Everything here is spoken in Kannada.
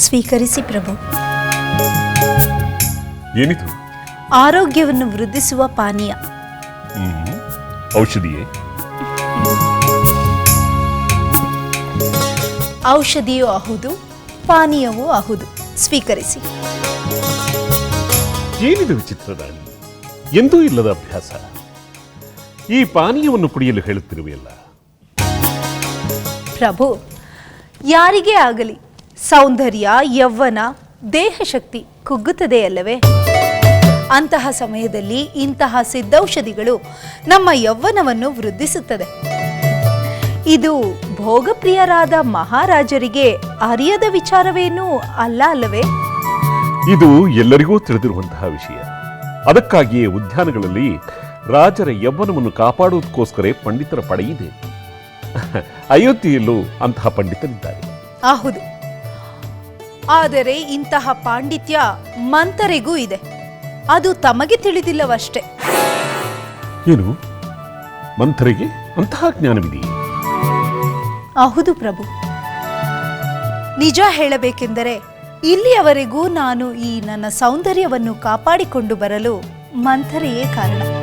ಸ್ವೀಕರಿಸಿ ಪ್ರಭು. ಏನಿದು? ಆರೋಗ್ಯವನ್ನು ವೃದ್ಧಿಸುವ ಪಾನೀಯ. ಔಷಧಿಯೇ? ಔಷಧಿಯೂ ಅಹುದು ಪಾನೀಯವೂ ಅಹುದು. ಸ್ವೀಕರಿಸಿ. ಏನಿದು ವಿಚಿತ್ರದಾನಿ ಎಂದೂ ಇಲ್ಲದ ಅಭ್ಯಾಸ. ಈ ಪಾನೀಯವನ್ನು ಕುಡಿಯಲು ಹೇಳುತ್ತಿರುವೆಯಲ್ಲ? ಪ್ರಭು ಯಾರಿಗೇ ಆಗಲಿ ಸೌಂದರ್ಯ ಯೌವನ ದೇಹಶಕ್ತಿ ಕುಗ್ಗುತ್ತದೆ ಅಲ್ಲವೇ? ಅಂತಹ ಸಮಯದಲ್ಲಿ ಇಂತಹ ಸಿದ್ಧೌಷಧಿಗಳು ನಮ್ಮ ಯೌವನವನ್ನು ವೃದ್ಧಿಸುತ್ತದೆ. ಇದು ಭೋಗಪ್ರಿಯರಾದ ಮಹಾರಾಜರಿಗೆ ಅರಿಯದ ವಿಚಾರವೇನೂ ಅಲ್ಲ ಅಲ್ಲವೇ? ಇದು ಎಲ್ಲರಿಗೂ ತಿಳಿದಿರುವಂತಹ ವಿಷಯ. ಅದಕ್ಕಾಗಿಯೇ ಉದ್ಯಾನಗಳಲ್ಲಿ ರಾಜರ ಯೌವನವನ್ನು ಕಾಪಾಡುವುದಕ್ಕೋಸ್ಕರ ಪಂಡಿತರ ಪಡೆಯಿದೆ. ಅಯೋಧ್ಯೆಯಲ್ಲೂ ಅಂತಹ ಪಂಡಿತರಿದ್ದಾರೆ. ಹೌದು. ಆದರೆ ಇಂತಹ ಪಾಂಡಿತ್ಯ ಮಂತರಿಗೂ ಇದೆ. ಅದು ತಮಗೆ ತಿಳಿದಿಲ್ಲವಷ್ಟೇ. ಏನು? ಮಂಥರಿಗೆ ಅಂತಹ ಜ್ಞಾನವಿದೆಯೇ? ಹೌದು ಪ್ರಭು. ನಿಜ ಹೇಳಬೇಕೆಂದರೆ ಇಲ್ಲಿಯವರೆಗೂ ನಾನು ಈ ನನ್ನ ಸೌಂದರ್ಯವನ್ನು ಕಾಪಾಡಿಕೊಂಡು ಬರಲು ಮಂಥರೆಯೇ ಕಾರಣ.